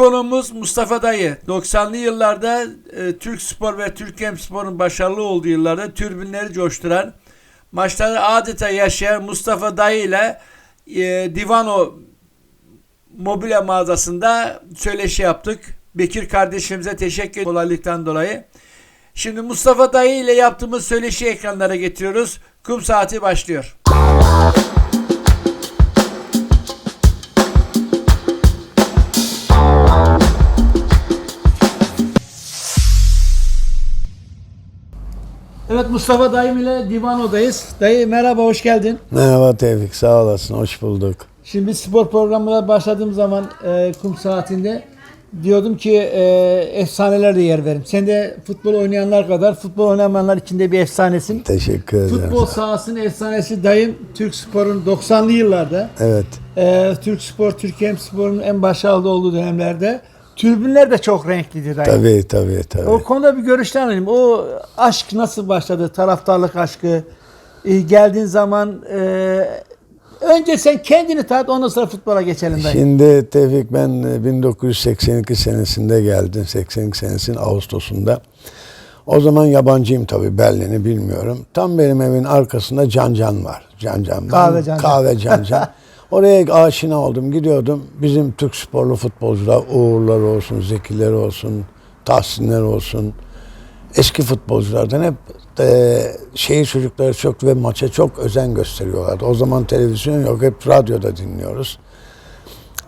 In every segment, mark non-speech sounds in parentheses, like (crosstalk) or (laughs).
konuğumuz Mustafa Dayı. 90'lı yıllarda e, Türk Spor ve Türkiye Spor'un başarılı olduğu yıllarda türbinleri coşturan, maçları adeta yaşayan Mustafa Dayı ile e, Divano mobilya mağazasında söyleşi yaptık. Bekir kardeşimize teşekkür kolaylıktan dolayı. Şimdi Mustafa Dayı ile yaptığımız söyleşi ekranlara getiriyoruz. Kum saati başlıyor. Evet Mustafa Dayım ile Divano'dayız. Dayı merhaba hoş geldin. Merhaba Tevfik sağ olasın hoş bulduk. Şimdi spor programına başladığım zaman e, kum saatinde diyordum ki e, efsaneler de yer verim. Sen de futbol oynayanlar kadar futbol oynamayanlar içinde bir efsanesin. Teşekkür ederim. Futbol sahasının efsanesi dayım Türk Spor'un 90'lı yıllarda Evet e, Türk Spor, Türkiye Spor'un en başarılı olduğu dönemlerde tribünler de çok renkliydi dayım. tabii tabii tabii. O konuda bir görüşten alayım. O aşk nasıl başladı? Taraftarlık aşkı. E, geldiğin zaman e, önce sen kendini tat ondan sonra futbola geçelim dayı. Şimdi Tevfik ben e, 1982 senesinde geldim. 82 senesinin Ağustos'unda. O zaman yabancıyım tabii Berlin'i bilmiyorum. Tam benim evin arkasında Can Can var. Can Can. Kahve Can Can. Kahve Can Can. (laughs) Oraya aşina oldum. Gidiyordum. Bizim Türk sporlu futbolcular, Uğurlar olsun, Zekiler olsun, Tahsinler olsun. Eski futbolculardan hep e, şehir çocukları çok ve maça çok özen gösteriyorlardı. O zaman televizyon yok, hep radyoda dinliyoruz.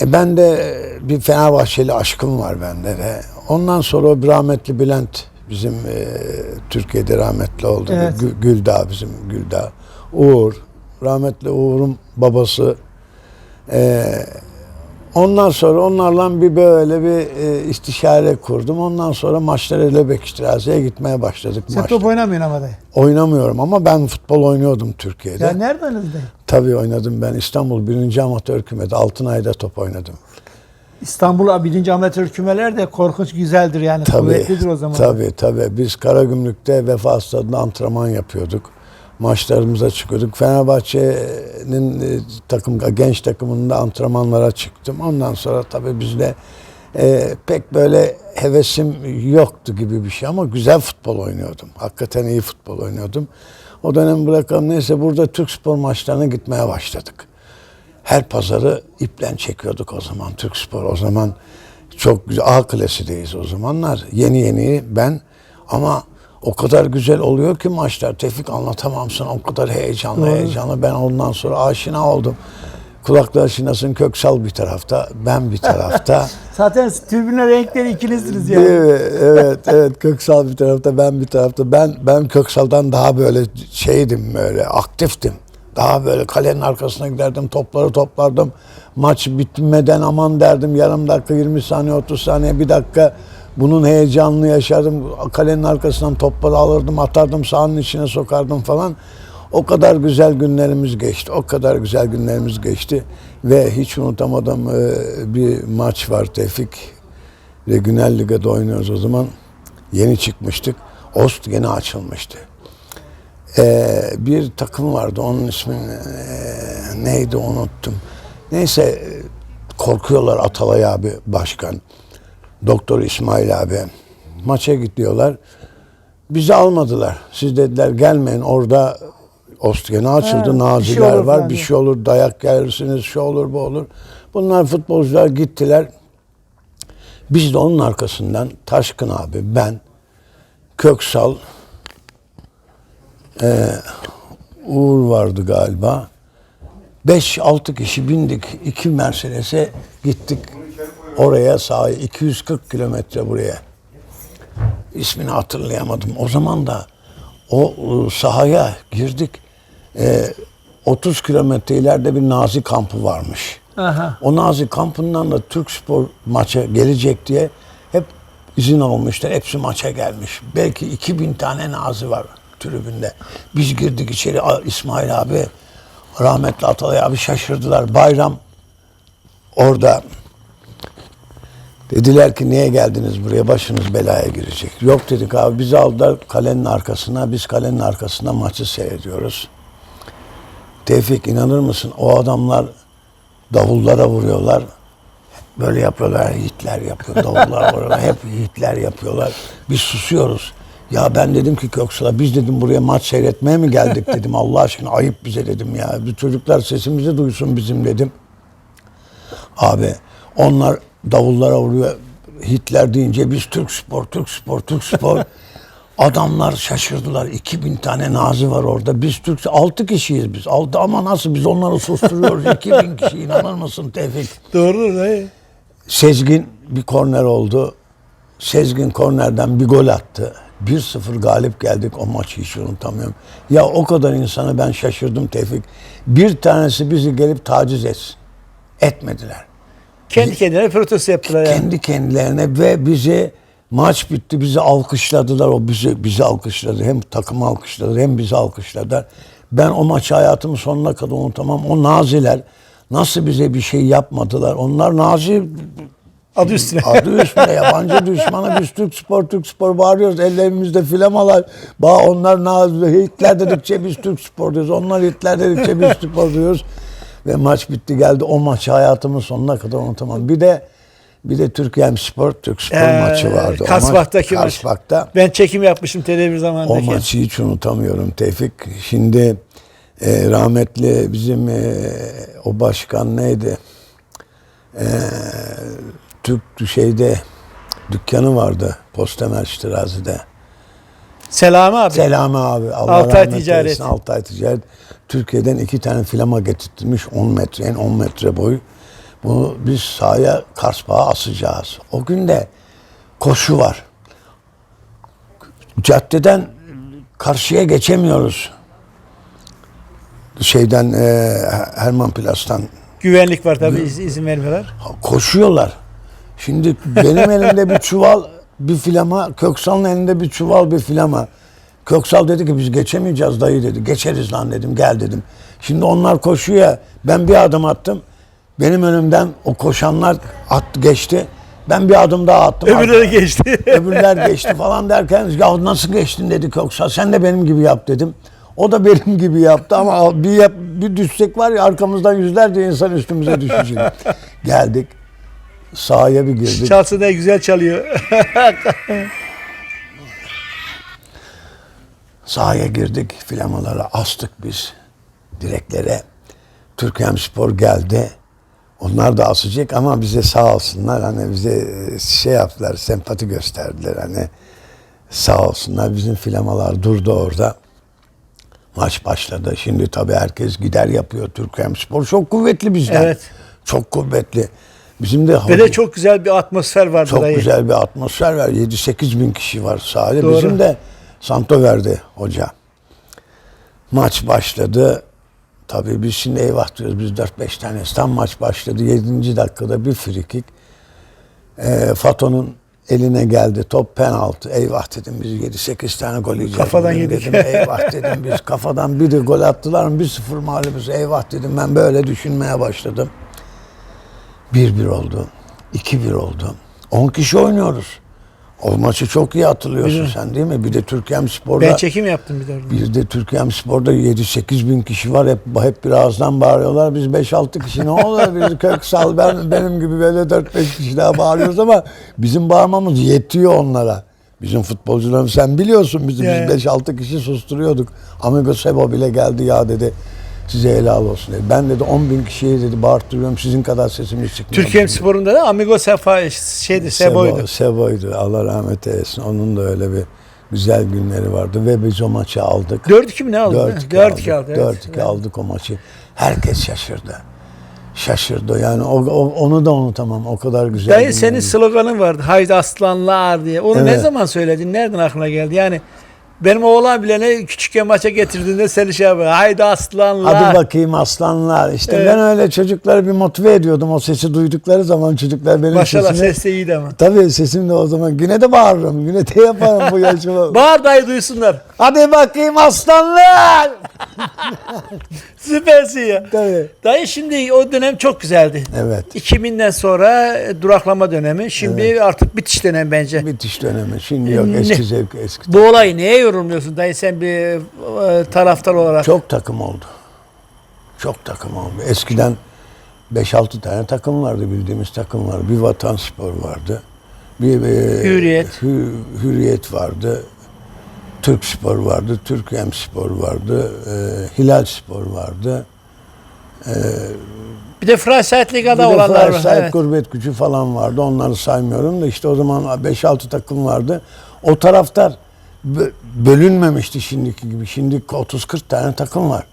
E ben de bir Fenerbahçeli aşkım var bende de. Ondan sonra o rahmetli Bülent bizim e, Türkiye'de rahmetli oldu. Evet. Gül- Güldağ bizim Güldağ. Uğur. Rahmetli Uğur'un babası. E, ondan sonra onlarla bir böyle bir e, istişare kurdum. Ondan sonra maçlara Lebek İhtirazi'ye gitmeye başladık. Sen maçta. top oynamıyorsun ama dayı. Oynamıyorum ama ben futbol oynuyordum Türkiye'de. Ya nereden dayı? Tabii oynadım ben İstanbul 1. Amatör Kümede Altınay'da top oynadım. İstanbul 1. amatör kümeler de korkunç güzeldir yani. Kuvvetlidir o zaman. Tabii tabii. Biz Karagümrük'te Vefa Stadı'nda antrenman yapıyorduk. Maçlarımıza çıkıyorduk. Fenerbahçe'nin e, takım genç takımında antrenmanlara çıktım. Ondan sonra tabii bizde e, pek böyle hevesim yoktu gibi bir şey ama güzel futbol oynuyordum. Hakikaten iyi futbol oynuyordum. O dönem bırakalım neyse burada Türk spor maçlarına gitmeye başladık her pazarı iplen çekiyorduk o zaman Türk Spor. O zaman çok güzel A klasideyiz o zamanlar. Yeni yeni ben ama o kadar güzel oluyor ki maçlar. Tevfik anlatamam sana o kadar heyecanlı heyecanlı. Ben ondan sonra aşina oldum. Kulaklı aşinasın Köksal bir tarafta, ben bir tarafta. (laughs) Zaten tribünler renkleri ikinizdiniz yani. Mi? Evet, evet. Köksal bir tarafta, ben bir tarafta. Ben ben Köksal'dan daha böyle şeydim böyle aktiftim. Daha böyle kalenin arkasına giderdim, topları toplardım. Maç bitmeden aman derdim yarım dakika, 20 saniye, 30 saniye, bir dakika. Bunun heyecanını yaşardım. Kalenin arkasından topları alırdım, atardım, sahanın içine sokardım falan. O kadar güzel günlerimiz geçti. O kadar güzel günlerimiz geçti. Ve hiç unutamadığım e, bir maç var Tevfik. Regional Liga'da oynuyoruz o zaman. Yeni çıkmıştık. Ost yeni açılmıştı. Ee, bir takım vardı onun ismi e, neydi unuttum. Neyse e, korkuyorlar Atalay abi başkan. Doktor İsmail abi. Maça gidiyorlar. Bizi almadılar. Siz dediler gelmeyin orada Ost yeni açıldı. Ha, şey naziler olur var. falan Bir şey olur dayak gelirsiniz şu olur bu olur. Bunlar futbolcular gittiler. Biz de onun arkasından Taşkın abi, ben, Köksal, e, Uğur vardı galiba. 5-6 kişi bindik. iki Mercedes'e gittik. Oraya sahaya 240 kilometre buraya. İsmini hatırlayamadım. O zaman da o e, sahaya girdik. E, 30 kilometre ileride bir Nazi kampı varmış. Aha. O Nazi kampından da Türk spor maça gelecek diye hep izin almışlar. Hepsi maça gelmiş. Belki 2000 tane Nazi var tribünde. Biz girdik içeri İsmail abi, rahmetli Atalay abi şaşırdılar. Bayram orada Dediler ki niye geldiniz buraya başınız belaya girecek. Yok dedik abi bizi aldılar kalenin arkasına. Biz kalenin arkasında maçı seyrediyoruz. Tevfik inanır mısın o adamlar davullara vuruyorlar. Böyle yapıyorlar, Hitler yapıyor. Davullar orada hep Hitler yapıyorlar. Biz susuyoruz. Ya ben dedim ki Köksal'a biz dedim buraya maç seyretmeye mi geldik dedim. (laughs) Allah aşkına ayıp bize dedim ya. Bu çocuklar sesimizi duysun bizim dedim. Abi onlar davullara vuruyor. Hitler deyince biz Türk spor, Türk spor, Türk spor. (laughs) Adamlar şaşırdılar. 2000 tane nazi var orada. Biz Türk 6 kişiyiz biz. 6 ama nasıl biz onları susturuyoruz. 2000 (laughs) kişi inanır mısın Tevfik? Doğrudur dayı. Sezgin bir korner oldu. Sezgin kornerden bir gol attı. 1-0 galip geldik o maçı hiç unutamıyorum. Ya o kadar insana ben şaşırdım Tevfik. Bir tanesi bizi gelip taciz etsin. Etmediler. Kendi kendine protesto yaptılar yani. Kendi kendilerine ve bizi maç bitti bizi alkışladılar. O bizi bizi alkışladı. Hem takımı alkışladı hem bizi alkışladılar. Ben o maçı hayatımın sonuna kadar unutamam. O naziler nasıl bize bir şey yapmadılar. Onlar nazi Adı üstüne. Adı üstünde yabancı (laughs) düşmanı biz Türk spor Türk spor bağırıyoruz. Ellerimizde flamalar. Ba onlar nazi Hitler dedikçe biz Türk spor diyoruz. Onlar Hitler dedikçe biz spor diyoruz. Ve maç bitti geldi. O maçı hayatımın sonuna kadar unutamam. Bir de bir de Türkiye Spor Türk Spor Ee, maçı vardı. O Kasbah'taki maç. Kasbah'ta. Ben çekim yapmıştım televizyon O zamanındaki. maçı hiç unutamıyorum Tevfik. Şimdi e, rahmetli bizim e, o başkan neydi? E, Türk şeyde dükkanı vardı Postemel Strazi'de. Selami abi. Selami abi. Allah Altay rahmet Ticaret. eylesin, Altay Ticaret. Türkiye'den iki tane filama getirtmiş 10 metre, en 10 metre boy. Bunu biz sahaya Karsbağa asacağız. O gün de koşu var. Caddeden karşıya geçemiyoruz. Şeyden e, Herman Plas'tan Güvenlik var tabii iz- izin vermiyorlar. koşuyorlar. Şimdi benim elimde bir çuval bir filama, Köksal'ın elinde bir çuval bir filama. Köksal dedi ki biz geçemeyeceğiz dayı dedi. Geçeriz lan dedim gel dedim. Şimdi onlar koşuyor ya ben bir adım attım. Benim önümden o koşanlar at geçti. Ben bir adım daha attım. Öbürleri geçti. (laughs) Öbürler geçti falan derken ya nasıl geçtin dedi Köksal. Sen de benim gibi yap dedim. O da benim gibi yaptı ama bir, yap, bir düşsek var ya arkamızdan yüzlerce insan üstümüze düşecek. (laughs) Geldik. Sahaya bir girdik. (laughs) Çalsın da güzel çalıyor. Sahaya girdik. Flamalara astık biz. Direklere. Türkiye Spor geldi. Onlar da asacak ama bize sağ olsunlar. Hani bize e, şey yaptılar, sempati gösterdiler. Hani sağ olsunlar. Bizim filamalar durdu orada. Maç başladı. Şimdi tabii herkes gider yapıyor. Türkiye Spor çok kuvvetli bizden. Evet. Çok kuvvetli. Bizim de Ve de çok güzel bir atmosfer vardı çok dayı. güzel bir atmosfer var. 7-8 bin kişi var sahada. Doğru. Bizim de Santo verdi hoca. Maç başladı. Tabii biz şimdi eyvah diyoruz. Biz 4-5 tane. Tam maç başladı. 7. dakikada bir frikik. Ee, Fato'nun eline geldi. Top penaltı. Eyvah dedim biz 7-8 tane gol yiyeceğiz. Kafadan yedik. Dedim. Eyvah dedim biz kafadan biri gol attılar mı 1-0 mağlubuz. Eyvah dedim ben böyle düşünmeye başladım. 1-1 oldu. 2-1 oldu. 10 kişi oynuyoruz. O maçı çok iyi hatırlıyorsun Biliyorum. sen değil mi? Bir de Türkiye Spor'da Ben çekim yaptım bir de orada. bir de Türkiye Spor'da 7-8 bin kişi var. Hep, hep bir ağızdan bağırıyorlar. Biz 5-6 kişi ne olur? Biz (laughs) Köksal ben, benim gibi böyle 4-5 kişi daha bağırıyoruz ama bizim bağırmamız yetiyor onlara. Bizim futbolcularımız sen biliyorsun bizi biz 5-6 kişi susturuyorduk. Amigo Sebo bile geldi ya dedi. Size helal olsun dedi. Ben dedi 10 bin kişiye dedi bağırttırıyorum sizin kadar sesimiz çıkmıyor. Türkiye. Spor'unda da Amigo Sefa şeydi, Sebo'ydu. Sebo, Sebo'ydu. Allah rahmet eylesin. Onun da öyle bir güzel günleri vardı ve biz o maçı aldık. 4-2 mi ne aldı? 4-2 4-2 aldık. aldı. evet. 4-2 aldık o maçı. Herkes şaşırdı. Şaşırdı. Yani o, o- onu da unutamam. O kadar güzel. Dayı senin sloganın vardı. Haydi aslanlar diye. Onu ne Evet. zaman söyledin? Nereden aklına geldi? Yani benim oğlan bile ne küçükken maça getirdiğinde seni şey yapıyor. Haydi aslanlar. Hadi bakayım aslanlar. İşte Evet. ben öyle çocukları bir motive ediyordum. O sesi duydukları zaman çocuklar benim Maşallah sesimi. ses de iyiydi ama. Tabii sesim de o zaman güne de bağırırım. Güne de yaparım bu (laughs) yaşıma. Bağır dayı duysunlar. Hadi bakayım aslanlar. (laughs) (laughs) Süpersin ya. Tabii. Dayı şimdi o dönem çok güzeldi. Evet. 2000'den sonra e, duraklama dönemi. Şimdi artık bitiş dönemi bence. Bitiş dönemi. Şimdi yok Ne- eski zevk eski. Bu olayı neye yorumluyorsun dayı sen bir e, taraftar olarak? Çok takım oldu. Çok takım oldu. Eskiden 5-6 tane takım vardı bildiğimiz takım vardı. Bir Vatan Spor vardı. Bir e, Hürriyet. Hü- Hürriyet vardı. Türk Spor vardı. Türkem Spor vardı. e, Hilal Spor vardı. Bir de Freiheit Liga'da Bir olanlar var. Evet. Gurbet Gücü falan vardı. Onları saymıyorum da işte o zaman 5-6 takım vardı. O taraftar bö- bölünmemişti şimdiki gibi. Şimdi 30-40 tane takım var.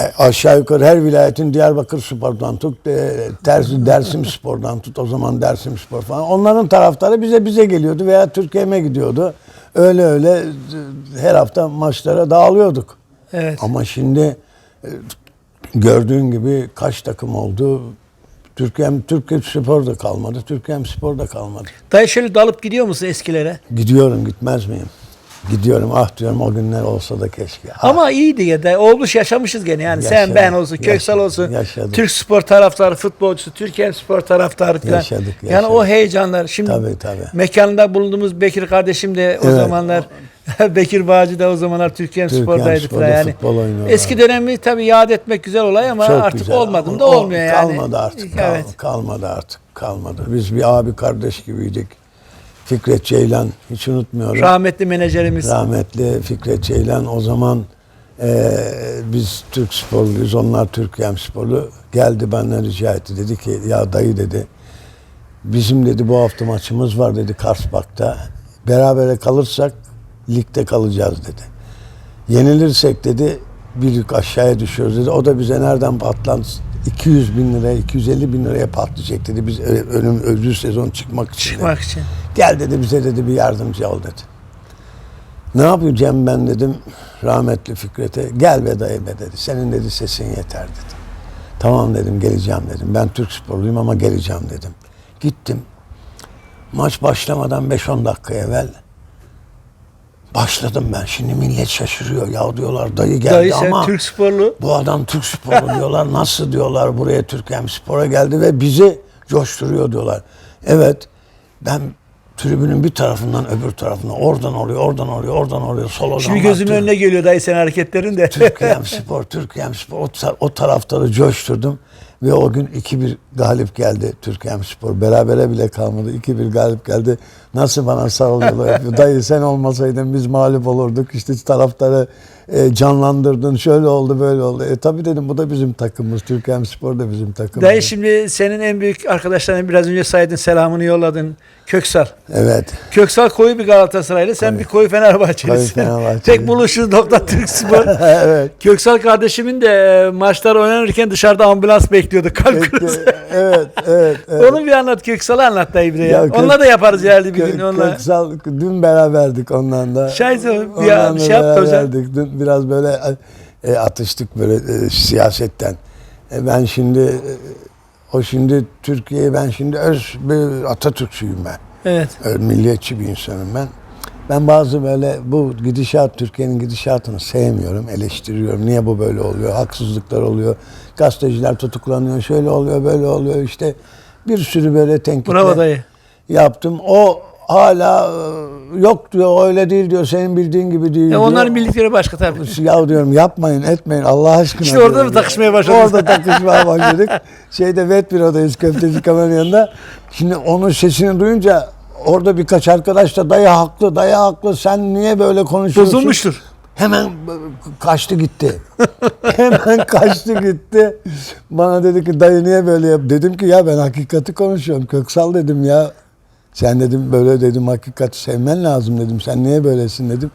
E, aşağı yukarı her vilayetin Diyarbakır Spor'dan tut, e, Dersim, Dersim Spor'dan tut, o zaman Dersim Spor falan. Onların taraftarı bize bize geliyordu veya Türkiye'me gidiyordu. Öyle öyle e, her hafta maçlara dağılıyorduk. Evet. Ama şimdi e, gördüğün gibi kaç takım oldu? Türkiye Türkiye Spor da kalmadı. Türkiye Spor da kalmadı. Dayı şöyle dalıp gidiyor musun eskilere? Gidiyorum gitmez miyim? Gidiyorum ah diyorum o günler olsa da keşke. Ah, Ama iyiydi ya da olmuş yaşamışız gene yani sen Yaşadık, ben olsun Köksal yaşadık, olsun yaşadık. Türk spor taraftarı futbolcusu Türkiye spor taraftarı falan. Yaşadık, Yani yaşadık. o heyecanlar şimdi Tabii, tabii. mekanında bulunduğumuz Bekir kardeşim de o Evet. zamanlar (laughs) Bekir Bağcı da o zamanlar Türkiye Türkiye spordaydı Spor'da falan yani. futbol oynuyorlar. Eski dönemi tabii yad etmek güzel olay ama çok artık güzel. olmadım da O- olmuyor yani. Kalmadı artık. kal- Evet. kalmadı artık. Kalmadı. Biz bir abi kardeş gibiydik. Fikret Ceylan hiç unutmuyorum. Rahmetli menajerimiz. Rahmetli Fikret Ceylan o zaman eee, biz Türk sporluyuz, onlar Türkiye sporlu. Geldi benden rica etti. Dedi ki ya dayı dedi bizim dedi bu hafta maçımız var dedi Karsbak'ta. Berabere kalırsak ligde kalacağız dedi. Yenilirsek dedi bir yük aşağıya düşüyoruz dedi. O da bize nereden patlan 200 bin liraya, 250 bin liraya patlayacak dedi. Biz önüm öbür sezon çıkmak için. Çıkmak için. Gel dedi bize dedi bir yardımcı ol dedi. Ne yapacağım ben dedim rahmetli Fikret'e. Gel be dayı be dedi. Senin dedi sesin yeter dedi. Tamam dedim geleceğim dedim. Ben Türk sporluyum ama geleceğim dedim. Gittim. Maç başlamadan 5-10 dakika evvel başladım ben. Şimdi millet şaşırıyor. Ya diyorlar dayı geldi Dayı sen ama Türk sporlu. bu adam Türk sporu diyorlar. Nasıl diyorlar buraya Türkiye spora geldi ve bizi coşturuyor diyorlar. Evet ben tribünün bir tarafından öbür tarafına oradan oluyor, oradan oluyor, oradan oluyor. Solodan Şimdi gözümün önüne geliyor dayı sen hareketlerin de. Türkiye (laughs) Spor, Türkiye Spor o, o taraftarı coşturdum ve o gün 2-1 galip geldi Türkiye Spor. Berabere bile kalmadı. 2-1 galip geldi. Nasıl bana sarılıyorlar. (laughs) Dayı sen olmasaydın biz mağlup olurduk. İşte taraftarı e, canlandırdın. Şöyle oldu böyle oldu. E tabii dedim bu da bizim takımımız. Türkiye Spor da bizim takımımız. Dayı şimdi senin en büyük arkadaşların biraz önce saydın selamını yolladın. Köksal. Evet. Köksal koyu bir Galatasaraylı, sen bir koyu Fenerbahçelisin. Koyu Fenerbahçeli. Tek buluşunuz nokta Türk Spor. (laughs) evet. Köksal kardeşimin de e, maçlar oynanırken dışarıda ambulans bekliyordu kalp krizi. evet, evet, (laughs) evet. Onu bir anlat Köksal'ı anlat dayı bir de ya. Ya Kök- Onunla da yaparız herhalde bir Kö- gün onunla. Köksal, dün beraberdik ondan da. Şahit bir ya- da şey yaptı hocam. Dün biraz böyle e, atıştık böyle e, siyasetten. E, ben şimdi e, o şimdi Türkiye'yi ben şimdi öz bir Atatürkçüyüm ben. Evet. Milliyetçi bir insanım ben. Ben bazı böyle bu gidişat, Türkiye'nin gidişatını sevmiyorum, eleştiriyorum. Niye bu böyle oluyor? Haksızlıklar oluyor. Gazeteciler tutuklanıyor, şöyle oluyor, böyle oluyor. İşte bir sürü böyle tenkitler Bravo dayı. yaptım. O hala yok diyor, öyle değil diyor, senin bildiğin gibi değil E diyor. onların bildikleri başka tabii. (laughs) Ya diyorum yapmayın, etmeyin Allah aşkına. İşte orada diyorum ya. takışmaya başladınız? Orada takışmaya başladık. Şeyde Vetbiro'dayız köfteci kameranın yanında. Şimdi onun sesini duyunca orada birkaç arkadaş da dayı haklı, dayı haklı. Sen niye böyle konuşuyorsun? Bozulmuştur. Hemen kaçtı gitti. Hemen kaçtı gitti. Bana dedi ki dayı niye böyle yap? Dedim ki ya ben hakikati konuşuyorum. Köksal dedim ya. Sen dedim böyle dedim hakikati sevmen lazım dedim. Sen niye böylesin dedim.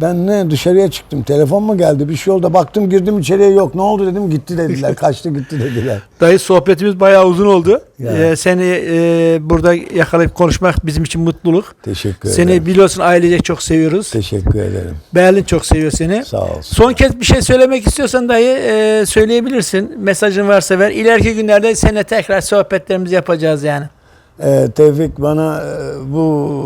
Ben ne dışarıya çıktım. Telefon mu geldi? Bir şey oldu. Baktım girdim içeriye yok. Ne oldu dedim. Gitti dediler. (laughs) Kaçtı gitti dediler. Dayı sohbetimiz bayağı uzun oldu. Ya. Ee, seni e, burada yakalayıp konuşmak bizim için mutluluk. Teşekkür Seni ederim. biliyorsun ailecek çok seviyoruz. Teşekkür ederim. Berlin çok seviyor seni. Sağ olsun. Son kez bir şey söylemek istiyorsan dayı e, söyleyebilirsin. Mesajın varsa ver. İleriki günlerde seninle tekrar sohbetlerimizi yapacağız yani. Ee, Tevfik bana e, bu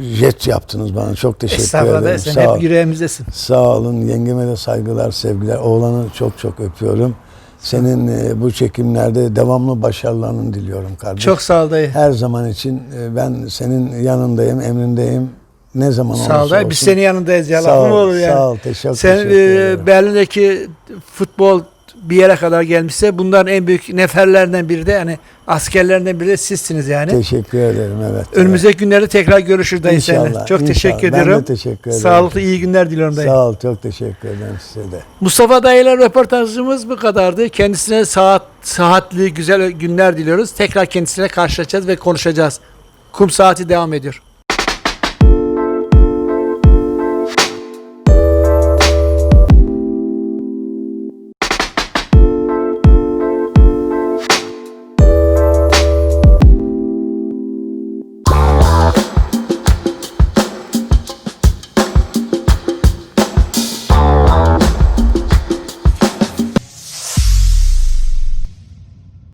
jet yaptınız bana. Çok teşekkür Estağfurullah ederim. sen Sağ hep yüreğimizdesin. Sağ olun. Yengeme de saygılar, sevgiler. Oğlanı çok çok öpüyorum. Senin e, bu çekimlerde devamlı başarılarını diliyorum kardeşim. Çok sağ ol dayı. Her zaman için e, ben senin yanındayım, emrindeyim. Ne zaman Sağ ol olursa dayı. Biz olsun. senin yanındayız ya. Sağ Lafım ol, olur yani. sağ ol. Teşekkür, Sen teşekkür e, ederim. Berlin'deki futbol bir yere kadar gelmişse bunların en büyük neferlerden biri de hani askerlerden biri de sizsiniz yani. Teşekkür ederim evet. Önümüzdeki günlerde tekrar görüşürüz dayı İnşallah, seninle. Çok inşallah. teşekkür Ben de teşekkür ederim. Sağlıklı iyi günler diliyorum evet. dayı. Sağ ol çok teşekkür ederim size de. Mustafa dayıyla röportajımız bu kadardı. Kendisine saat saatli güzel günler diliyoruz. Tekrar kendisiyle karşılaşacağız ve konuşacağız. Kum saati devam ediyor.